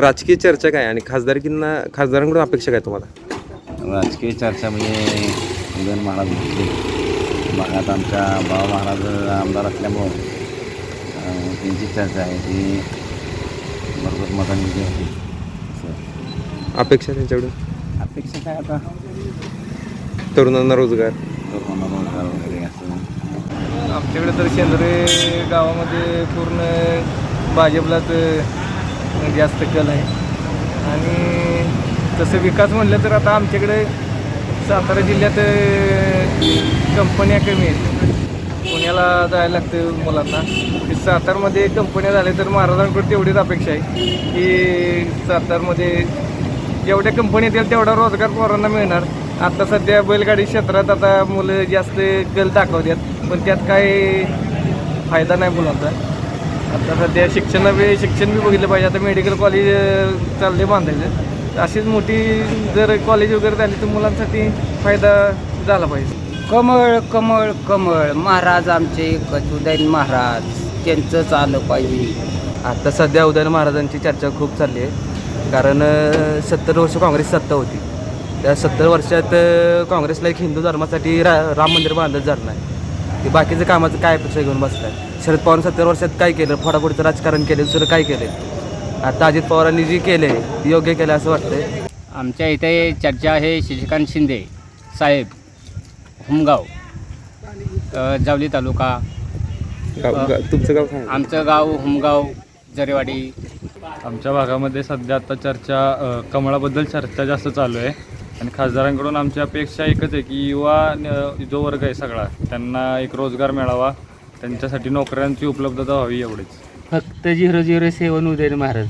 राजकीय चर्चा काय आणि खासदारकींना खासदारांकडून अपेक्षा काय तुम्हाला? राजकीय चर्चा म्हणजे उदयन महाराज भोसले भागात आमच्या बाबा महाराज आमदार असल्यामुळं अं, त्यांची चर्चा आहे ती भरपूर मतांनी विजय होती. असं. अपेक्षा त्यांच्याकडून? अपेक्षा काय आता? तरुणांना रोजगार. कोरोना रोजगार वगैरे असं. आमच्याकडे तर शेंद्रे गावामध्ये पूर्ण भाजपलाच म्हणजे जास्त कल आहे. आणि तसं विकास म्हणलं तर आता आमच्याकडे सातारा जिल्ह्यात कंपन्या कमी आहेत. पुण्याला जायला लागतं मुलांना. म्हणजे सातारमध्ये कंपन्या झाल्या तर महाराजांकडे तेवढीच अपेक्षा आहे की सातारमध्ये जेवढ्या कंपनी येतील तेवढा रोजगार पोरांना मिळणार. आता सध्या बैलगाडी क्षेत्रात आता मुलं जास्त कल दाखवतात पण त्यात काय फायदा नाही मुलांचा. आता सध्या शिक्षण शिक्षण बी बघितलं पाहिजे. आता मेडिकल कॉलेज चालले बांधायचं. तर अशीच मोठी जर कॉलेज वगैरे झाली तर मुलांसाठी फायदा झाला पाहिजे. कमळ कमळ कमळ. महाराज आमचे उदयन महाराज. त्यांचंच आलं पाहिजे. आता सध्या उदयन महाराजांची चर्चा खूप चालली आहे. कारण सत्तर वर्ष काँग्रेस सत्ता होती. त्या सत्तर वर्षात काँग्रेसला एक हिंदू धर्मासाठी रा राम मंदिर बांधत झालं नाही. ते बाकीचं कामाचं काय अपेक्षा घेऊन बसलाय शरद पवार सत्तर वर्षात काय केलं? फोडाफोडीचं राजकारण केलं दुसरं काय केलं? आता अजित पवारांनी जे केले ते योग्य केलं असं वाटतंय. आमच्या इथे चर्चा आहे शशिकांत शिंदे साहेब हुमगाव जावली तालुका. तुमचं गाव आमचं गाव हुमगाव जरेवाडी. आमच्या भागामध्ये सध्या आता चर्चा कमळाबद्दल चर्चा जास्त चालू आहे. आणि खासदारांकडून आमची अपेक्षा एकच आहे की युवा जो वर्ग आहे सगळा त्यांना एक रोजगार मिळावा. त्यांच्यासाठी नोकऱ्यांची उपलब्धता व्हावी एवढीच. फक्त zero zero seven Udayan Maharaj.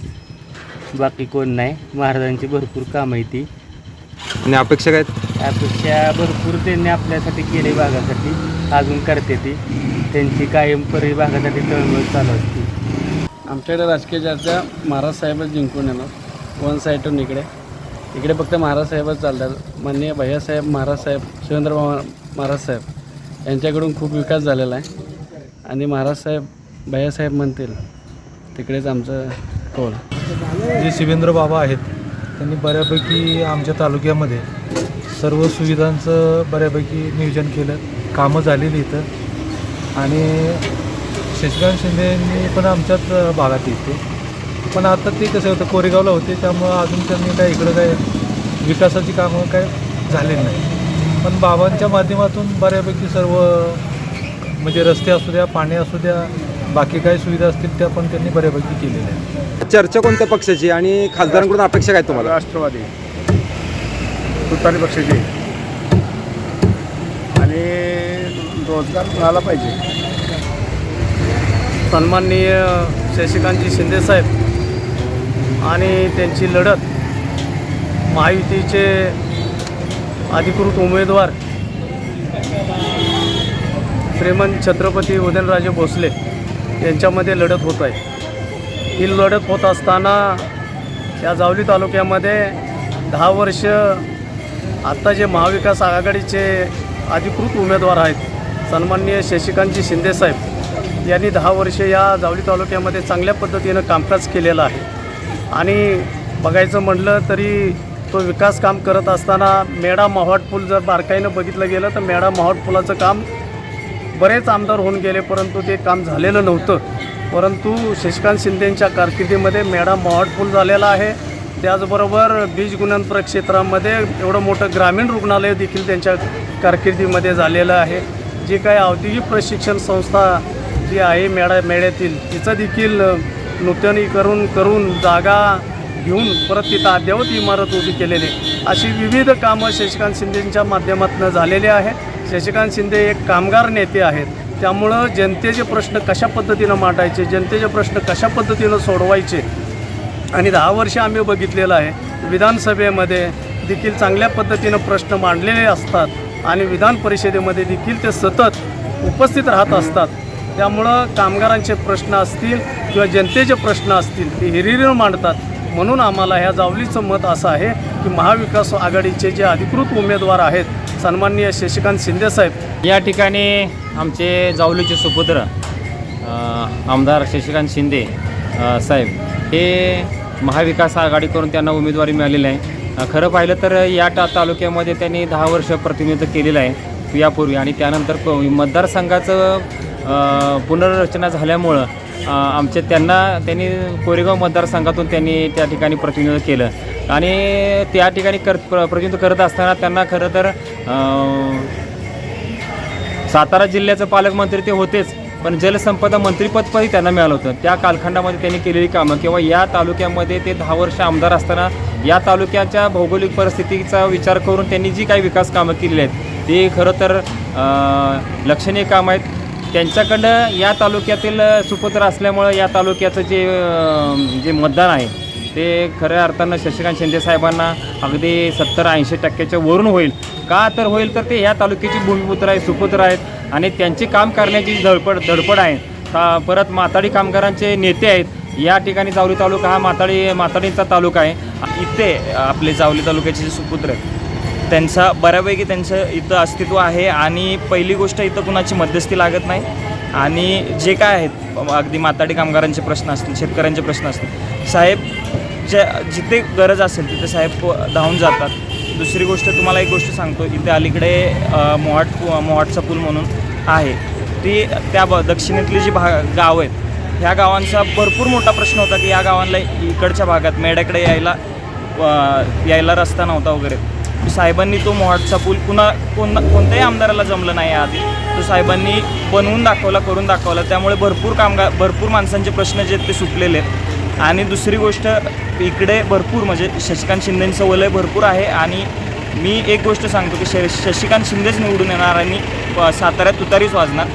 बाकी कोण नाही. महाराजांची भरपूर कामं आहे ती. आणि अपेक्षा काय त्यापेक्षा भरपूर त्यांनी आपल्यासाठी केले भागासाठी. अजून करते ती. त्यांची कायम परी भागासाठी तळमळ चालू असते. आमच्याकडे राजकीय चर्चा महाराज साहेबच जिंकून येणार. वन साईडून इकडे इकडे फक्त महाराज साहेबच चालतात. माननीय भैयासाहेब महाराज साहेब सुरेंद्र महाराज साहेब. यांच्याकडून खूप विकास झालेला आहे. आणि महाराज साहेब भैयासाहेब म्हणतील तिकडेच आमचं कौल जे शिवेंद्र बाबा आहेत त्यांनी बऱ्यापैकी आमच्या तालुक्यामध्ये सर्व सुविधांचं बऱ्यापैकी नियोजन केलं कामं झालेली इथं. आणि शशिकांत शिंदेनी पण आमच्याच भागात येते. पण आता ते कसं होतं कोरेगावला होते त्यामुळं अजून त्यांनी काय इकडं काय विकासाची कामं काय झालेली नाही. पण बाबांच्या माध्यमातून बऱ्यापैकी सर्व म्हणजे रस्ते असू द्या पाणी असू द्या बाकी काही सुविधा असतील त्या पण त्यांनी बऱ्यापैकी केलेल्या आहेत. चर्चा कोणत्या पक्षाची आणि खासदारांकडून अपेक्षा काय तुम्हाला? राष्ट्रवादी. तुतारी पक्षाची आणि रोजगार मिळाला पाहिजे? सन्माननीय शशिकांतजी शिंदेसाहेब आणि त्यांची लढत महायुतीचे अधिकृत उमेदवार श्रीमंत छत्रपती उदयनराजे भोसले यांच्यामध्ये लढत होत आहे. ही लढत होत असताना या जावली तालुक्यामध्ये दहा वर्ष आत्ता जे महाविकास आघाडीचे अधिकृत उमेदवार आहेत सन्माननीय शशिकांतजी शिंदेसाहेब यांनी दहा वर्ष या जावली तालुक्यामध्ये चांगल्या पद्धतीनं कामकाज केलेलं आहे. आणि बघायचं म्हटलं तरी तो विकास काम करत असताना मेढा माहवाट पूल जर बारकाईनं बघितलं गेलं तर मेढा माहवाट पुलाचं काम बरेच आमदार होऊन गेले परंतु ते काम झालेलं नव्हतं. परंतु शशिकांत शिंदेंच्या कारकिर्दीमध्ये मेडा मॉडफुल झालेला आहे. त्याचबरोबर बीज गुणन प्रक्षेत्रामध्ये एवढं मोठं ग्रामीण रुग्णालय देखील त्यांच्या कारकिर्दीमध्ये झालेलं आहे. जी काही औद्योगिक प्रशिक्षण संस्था जी आहे मेळा मेळ्यातील तिचं देखील नूतनीकरण करून जागा घेऊन परत तिथं अद्ययावत इमारत उभी केलेली आहे. अशी विविध कामं शशिकांत शिंदेंच्या माध्यमातून झालेली आहे शशिकांत शिंदे एक कामगार नेते आहेत. त्यामुळं जनतेचे प्रश्न कशा पद्धतीनं मांडायचे जनतेचे प्रश्न कशा पद्धतीनं सोडवायचे आणि दहा वर्ष आम्ही बघितलेलं आहे. विधानसभेमध्ये देखील चांगल्या पद्धतीनं प्रश्न मांडलेले असतात आणि विधान परिषदेमध्ये देखील ते सतत उपस्थित राहत असतात. त्यामुळं कामगारांचे प्रश्न असतील किंवा जनतेचे प्रश्न असतील ते हिरिरीनं मांडतात. म्हणून आम्हाला ह्या जावलीचं मत असं आहे की महाविकास आघाडीचे जे अधिकृत उमेदवार आहेत सन्माननीय शशिकांत शिंदेसाहेब या ठिकाणी आमचे जावलीचे सुपुत्र आमदार शशिकांत शिंदे साहेब हे महाविकास आघाडी करून त्यांना उमेदवारी मिळालेली आहे. खरं पाहिलं तर या टा तालुक्यामध्ये त्यांनी दहा वर्ष प्रतिनिधित्व केलेलं आहे यापूर्वी आणि त्यानंतर मतदारसंघाचं पुनर्रचना झाल्यामुळं आमच्या आमचे त्यांना त्यांनी कोरेगाव मतदारसंघातून त्यांनी त्या ठिकाणी प्रतिनिधित्व केलं. आणि त्या ठिकाणी कर प्र प्रतिनिधित्व करत असताना त्यांना खरं तर सातारा जिल्ह्याचं पालकमंत्री ते होतेच पण जलसंपदा मंत्रीपदपदही त्यांना मिळालं होतं. त्या कालखंडामध्ये त्यांनी केलेली कामं किंवा या तालुक्यामध्ये ते दहा वर्ष आमदार असताना या तालुक्याच्या भौगोलिक परिस्थितीचा विचार करून त्यांनी जी काही विकास कामं केलेली आहेत ती खरं तर लक्षणीय कामं आहेत. त्यांच्याकडं या तालुक्यातील सुपुत्र असल्यामुळं या तालुक्याचं जे जे मतदान आहे ते खऱ्या अर्थानं शशिकांत शिंदे साहेबांना अगदी सत्तर ऐंशी टक्क्याच्या वरून होईल. का तर होईल तर ते ह्या तालुक्याची भूमिपुत्र आहेत सुपुत्र आहेत आणि त्यांचे काम करण्याची धडपड धडपड आहे परत माताडी कामगारांचे नेते आहेत या ठिकाणी जावली तालुका हा माताडी माताडींचा तालुका आहे. इथे आपले जावली तालुक्याचे जे सुपुत्र आहेत त्यांचा बऱ्यापैकी त्यांचं इथं अस्तित्व आहे आणि पहिली गोष्ट इथं कुणाची मध्यस्थी लागत नाही. आणि जे काय आहेत अगदी माताडी कामगारांचे प्रश्न असतील शेतकऱ्यांचे प्रश्न असतील साहेब ज्या जिथे गरज असेल तिथे साहेब धावून जातात. दुसरी गोष्ट तुम्हाला एक गोष्ट सांगतो इथे अलीकडे मोहाट मोहाटचा पूल म्हणून आहे. ती त्या ब दक्षिणेतली जी भा गावं आहेत ह्या गावांचा भरपूर मोठा प्रश्न होता की या गावांना इकडच्या भागात मेड्याकडे यायला यायला रस्ता नव्हता वगैरे. साहेबांनी तो मोहाटचा पूल पुन्हा कोण कोणत्याही आमदाराला जमलं नाही आधी. तो साहेबांनी बनवून दाखवला करून दाखवला. त्यामुळे भरपूर कामगार भरपूर माणसांचे प्रश्न जे आहेत ते सुटलेले आहेत. आणि दुसरी गोष्ट इकडे भरपूर म्हणजे शशिकांत शिंदेंचं वलय भरपूर आहे. आणि मी एक गोष्ट सांगतो की श शशिकांत शिंदेच निवडून येणार आणि साताऱ्यात तुतारीच वाजणार.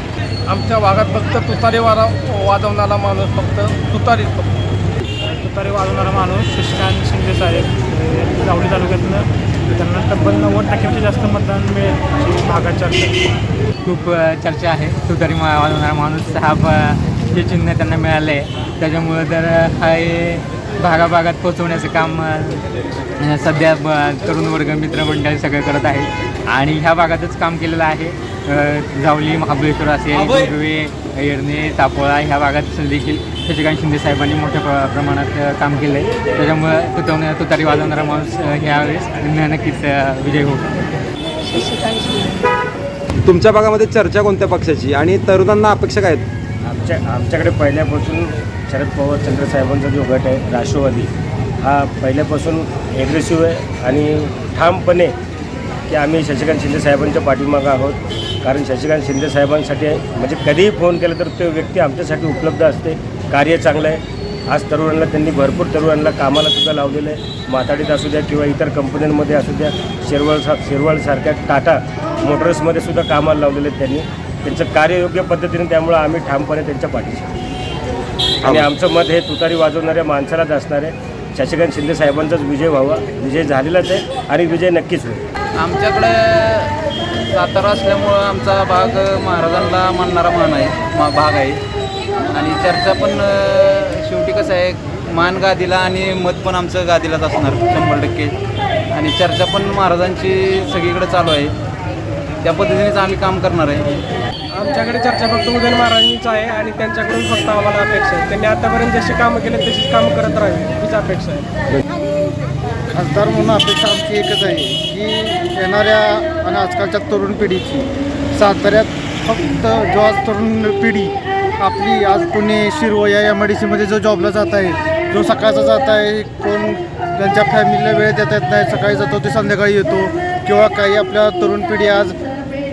आमच्या भागात फक्त तुतारी वारा वाजवणारा माणूस फक्त तुतारीच फक्त. तुतारी वाजवणारा माणूस शशिकांत शिंदे साहेब. जावळी तालुक्यातनं त्यांना तब्बल नव्वद टक्क्यापेक्षा जास्त मतदान मिळेल अशी भागात चर्चा. खूप चर्चा आहे. मा- वाजवणारा माणूस हा जे चिन्ह त्यांना मिळालं आहे त्याच्यामुळं तर हा हे भागाभागात पोचवण्याचं काम सध्या ब- तरुण वर्ग मित्रमंडळी सगळं करत आहे आणि ह्या भागातच काम केलेलं आहे. जावली महाबळेश्वर असेल येरणे तापोळा ह्या भागात देखील शशिकांत शिंदे साहेबांनी मोठ्या प्र प्रमाणात काम केलं आहे त्याच्यामुळं तुतवण्या तुतारी वाजवणारा माणूस ह्यावेळेस नक्कीच विजय होऊ तुमच्या भागामध्ये चर्चा कोणत्या पक्षाची आणि तरुणांना अपेक्षा काय आहेत? आमच्या आमच्याकडे पहिल्यापासून शरद पवार चंद्र साहेबांचा जो गट आहे राष्ट्रवादी हा पहिल्यापासून ॲग्रेसिव्ह आहे आणि ठामपणे की आम्ही शशिकांत शिंदे साहेबांच्या पाठीमागं आहोत. कारण शशिकांत शिंदे साहेबांसाठी म्हणजे कधीही फोन केला तर तो व्यक्ती आमच्यासाठी उपलब्ध असते. कार्य चांगलं आहे. आज तरुणांना त्यांनी भरपूर तरुणांना कामाला सुद्धा लावलेलं आहे. माताडीत असू द्या किंवा इतर कंपन्यांमध्ये असू द्या शिरवळ सा शिरवळसारख्या टाटा मोटर्समध्ये सुद्धा कामाला लावलेले आहेत त्यांनी. त्यांचं कार्य योग्य पद्धतीने त्यामुळं आम्ही ठामपणे त्यांच्या पाठीशी. आणि आमचं मत हे तुतारी वाजवणाऱ्या माणसालाच असणार आहे. शशिकांत शिंदे साहेबांचाच विजय व्हावा. विजय झालेलाच आहे आणि विजय नक्कीच होईल. आमच्याकडे सातारा असल्यामुळं आमचा भाग महाराजांना मानणारा मान आहे मा भाग आहे. आणि चर्चा पण शेवटी कसं आहे मान गादीला आणि मत पण आमचं गादीलाच असणार शंभर टक्के. आणि चर्चा पण महाराजांची सगळीकडे चालू आहे. त्या पद्धतीनेच आम्ही काम करणार आहे. आमच्याकडे चर्चा फक्त उदयन महाराजांचीच आहे आणि त्यांच्याकडून फक्त आम्हाला अपेक्षा आहे. त्यांनी आतापर्यंत जशी कामं केली तशीच कामं करत राहावी हीच अपेक्षा आहे. खासदार म्हणून अपेक्षा आमची एकच आहे की येणाऱ्या आणि आजकालच्या तरुण पिढीची साताऱ्यात फक्त जो आज तरुण पिढी आपली आज पुणे शिरवया या एम आय डी सीमध्ये जो जॉबला जात आहे जो सकाळचा जात आहे कोण त्यांच्या फॅमिलीला वेळ देता येत नाही सकाळी जातो ते संध्याकाळी येतो किंवा काही आपल्या तरुण पिढी आज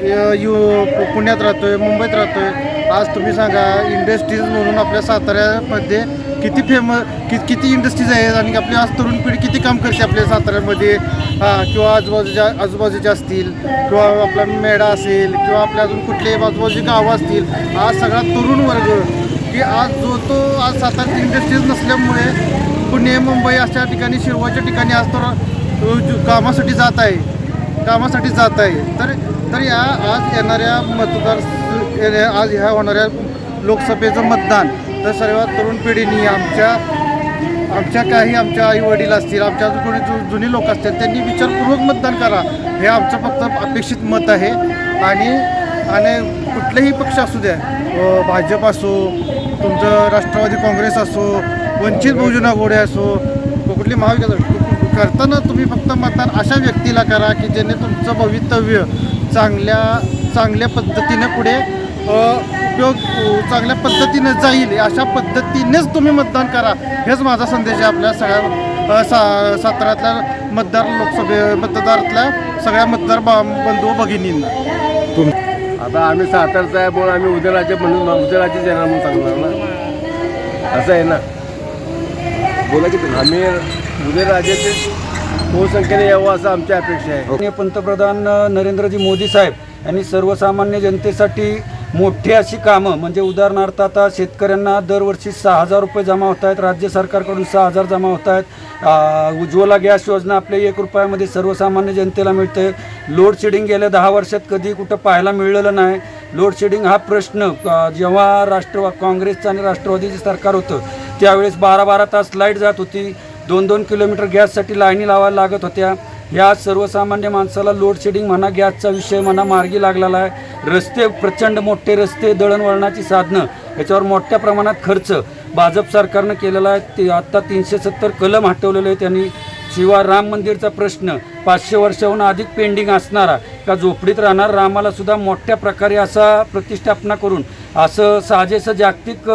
यू यु पुण्यात राहतो आहे मुंबईत राहतो आहे आज तुम्ही सांगा इंडस्ट्रीज म्हणून आपल्या साताऱ्यामध्ये किती फेमस कि किती इंडस्ट्रीज आहेत आणि आपली आज तरुण पिढी किती काम करते आपल्या साताऱ्यामध्ये? किंवा आजूबाजूच्या आजूबाजूच्या असतील किंवा आपला मेढा असेल किंवा आपल्या अजून कुठलेही आजूबाजूची गावं असतील आज सगळा तरुण वर्ग की आज जो तो आज साताऱ्यात इंडस्ट्रीज नसल्यामुळे पुणे मुंबई अशा ठिकाणी शिरवाच्या ठिकाणी आज तर कामासाठी जात आहे कामासाठी जात आहे. तर तर या आज येणाऱ्या मतदार आज ह्या होणाऱ्या लोकसभेचं मतदान. तर सर्व तरुण पिढीने आमच्या आमच्या काही आमच्या आई वडील असतील आमच्या अजून कोणी जु जुनी लोक असतील त्यांनी विचारपूर्वक मतदान करा. हे आमचं फक्त अपेक्षित मत आहे. आणि आणि कुठलेही पक्ष असू द्या भाजप असो तुमचं राष्ट्रवादी काँग्रेस असो वंचित बहुजन आघाडी असो कुठली महाविकास करताना तुम्ही फक्त मतदान अशा व्यक्तीला करा की ज्याने तुमचं भवितव्य चांगल्या चांगल्या पद्धतीने पुढे उपयोग चांगल्या पद्धतीने जाईल अशा पद्धतीनेच तुम्ही मतदान करा. हेच माझा संदेश आहे आपल्या सगळ्या सा साताऱ्यातल्या मतदार लोकसभे मतदारातल्या सगळ्या मतदार बा बंधू भगिनींना. आता आम्ही सातारचा आहे म्हणून आम्ही उदयराजे म्हणून उदयराजे येणार म्हणून सांगणार ना. असं आहे ना. बोला की तुम्ही. आम्ही उदयराजेचे बहुसंख्येने यावं असं आमची अपेक्षा आहे. माननीय पंतप्रधान नरेंद्रजी मोदी साहेब यांनी सर्वसामान्य जनतेसाठी मोठी अशी कामं म्हणजे उदाहरणार्थ आता शेतकऱ्यांना दरवर्षी सहा हजार रुपये जमा होत आहेत राज्य सरकारकडून सहा हजार जमा होत आहेत. उज्ज्वला गॅस योजना आपल्या एक रुपयामध्ये सर्वसामान्य जनतेला मिळते. लोड शेडिंग गेल्या दहा वर्षात कधी कुठं पाहायला मिळलेलं नाही. लोड शेडिंग हा प्रश्न जेव्हा राष्ट्रवा काँग्रेसचं आणि राष्ट्रवादीचं सरकार होतं त्यावेळेस बारा बारा तास लाइट जात होती. दोन दोन किलोमीटर गॅससाठी लाईनी लावायला लागत होत्या. या सर्वसामान्य माणसाला लोड शेडिंग म्हणा गॅसचा विषय म्हणा मार्गी लागलेला आहे. रस्ते प्रचंड मोठे रस्ते दळणवळणाची साधनं याच्यावर मोठ्या प्रमाणात खर्च. भाजप सरकारनं केलेला आहे ते आत्ता तीनशे सत्तर कलम हटवलेले आहे त्यांनी शिवाय राम मंदिरचा प्रश्न पाचशे वर्षाहून अधिक पेंडिंग असणारा का झोपडीत राहणार? रामाला सुद्धा मोठ्या प्रकारे असा प्रतिष्ठापना करून असं साजेसं जागतिक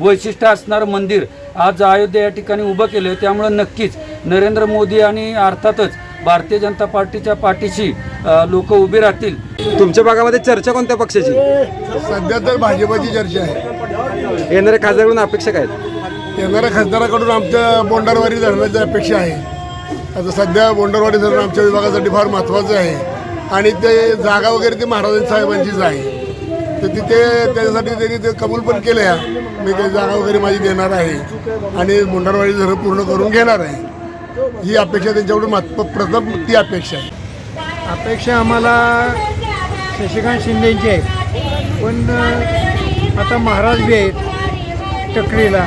वैशिष्ट्य असणारं मंदिर आज अयोध्या या ठिकाणी उभं केलं आहे त्यामुळं नक्कीच नरेंद्र मोदी आणि अर्थातच भारतीय जनता पार्टीच्या पाठीशी लोक उभी राहतील. तुमच्या भागामध्ये चर्चा कोणत्या पक्षाची? सध्या तर भाजपची चर्चा आहे. येणाऱ्या खासदारकडून अपेक्षा काय आहेत? येणाऱ्या खासदाराकडून आमच्या बोंडारवाडी धरणाची अपेक्षा आहे. आता सध्या बोंडारवाडी धरण आमच्या विभागासाठी फार महत्त्वाचं आहे. आणि ते जागा वगैरे ते महाराज साहेबांचीच आहे. तर तिथे त्याच्यासाठी त्यांनी ते कबूल पण केलं आहे मी ते जागा वगैरे माझी देणार आहे. आणि बोंडारवाडी धरण पूर्ण करून घेणार आहे. ही अपेक्षा त्यांच्याकडून. प्रथम ती अपेक्षा आहे. अपेक्षा आम्हाला शशिकांत शिंदेची आहे. पण आता महाराज बी आहेत टकरीला.